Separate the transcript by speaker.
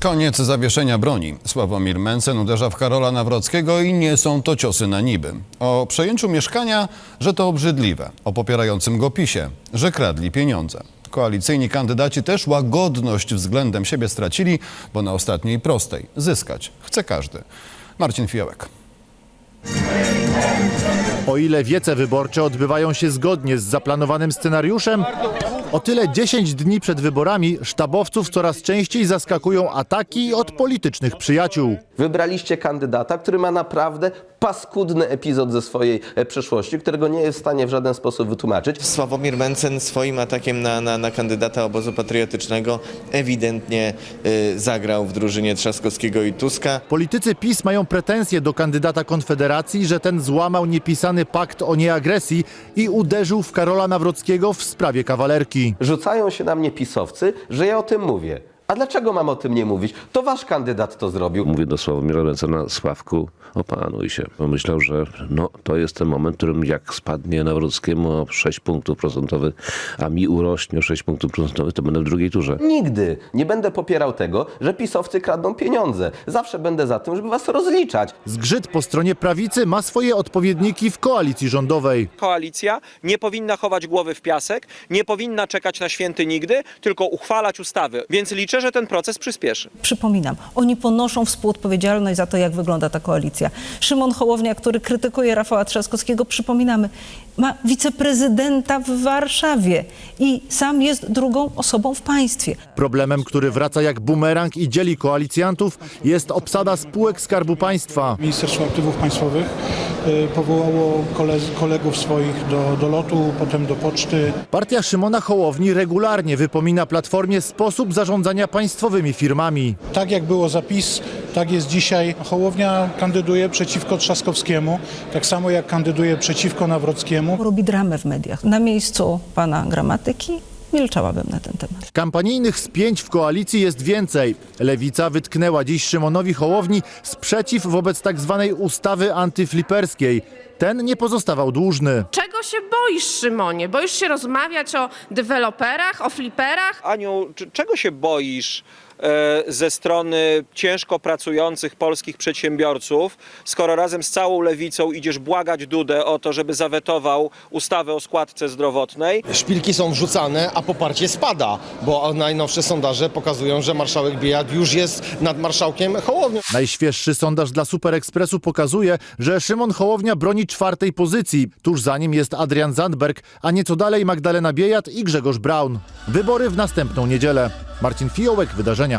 Speaker 1: Koniec zawieszenia broni. Sławomir Mencen uderza w Karola Nawrockiego i nie są to ciosy na niby. O przejęciu mieszkania, że to obrzydliwe. O popierającym go PiSie, że kradli pieniądze. Koalicyjni kandydaci też łagodność względem siebie stracili, bo na ostatniej prostej zyskać chce każdy. Marcin Fiołek.
Speaker 2: O ile wiece wyborcze odbywają się zgodnie z zaplanowanym scenariuszem, o tyle 10 dni przed wyborami sztabowców coraz częściej zaskakują ataki od politycznych przyjaciół.
Speaker 3: Wybraliście kandydata, który ma naprawdę paskudny epizod ze swojej e, przeszłości, którego nie jest w stanie w żaden sposób wytłumaczyć.
Speaker 4: Sławomir Mencen swoim atakiem na, na, na kandydata obozu patriotycznego ewidentnie y, zagrał w drużynie Trzaskowskiego i Tuska.
Speaker 2: Politycy PiS mają pretensje do kandydata Konfederacji, że ten złamał niepisany pakt o nieagresji i uderzył w Karola Nawrockiego w sprawie kawalerki.
Speaker 3: Rzucają się na mnie pisowcy, że ja o tym mówię. A dlaczego mam o tym nie mówić? To wasz kandydat to zrobił.
Speaker 5: Mówię do Sławomira Mencena, Sławku, opanuj się. Pomyślał, że no, to jest ten moment, w którym jak spadnie Nawrockiemu o 6 punktów procentowych, a mi urośnie o 6 punktów procentowych, to będę w drugiej turze.
Speaker 3: Nigdy nie będę popierał tego, że pisowcy kradną pieniądze. Zawsze będę za tym, żeby was rozliczać.
Speaker 2: Zgrzyt po stronie prawicy ma swoje odpowiedniki w koalicji rządowej.
Speaker 6: koalicja nie powinna chować głowy w piasek, nie powinna czekać na święty nigdy, tylko uchwalać ustawy. Więc liczę, że ten proces przyspieszy.
Speaker 7: Przypominam, oni ponoszą współodpowiedzialność za to, jak wygląda ta koalicja. Szymon Hołownia, który krytykuje Rafała Trzaskowskiego, przypominamy, ma wiceprezydenta w Warszawie i sam jest drugą osobą w państwie.
Speaker 2: Problemem, który wraca jak bumerang i dzieli koalicjantów, jest obsada spółek Skarbu Państwa.
Speaker 8: Ministerstwo Aktywów Państwowych y, powołało kole- kolegów swoich do, do lotu, potem do poczty.
Speaker 2: Partia Szymona Hołowni regularnie wypomina Platformie sposób zarządzania państwowymi firmami.
Speaker 8: Tak jak było zapis, tak jest dzisiaj. Hołownia kandyduje przeciwko Trzaskowskiemu, tak samo jak kandyduje przeciwko Nawrockiemu.
Speaker 7: Robi dramę w mediach. Na miejscu pana gramatyki milczałabym na ten temat.
Speaker 2: Kampanijnych spięć w koalicji jest więcej. Lewica wytknęła dziś Szymonowi Hołowni sprzeciw wobec tak zwanej ustawy antyfliperskiej. Ten nie pozostawał dłużny.
Speaker 9: Czego się boisz, Szymonie? Boisz się rozmawiać o deweloperach, o fliperach?
Speaker 6: Aniu, czy, czego się boisz ze strony ciężko pracujących polskich przedsiębiorców, skoro razem z całą lewicą idziesz błagać Dudę o to, żeby zawetował ustawę o składce zdrowotnej?
Speaker 10: Szpilki są wrzucane, a poparcie spada, bo najnowsze sondaże pokazują, że marszałek Biejat już jest nad marszałkiem Hołownią.
Speaker 2: Najświeższy sondaż dla Super Expressu pokazuje, że Szymon Hołownia broni czwartej pozycji. Tuż za nim jest Adrian Zandberg, a nieco dalej Magdalena Biejat i Grzegorz Braun. Wybory w następną niedzielę. Marcin Fiołek, Wydarzenia.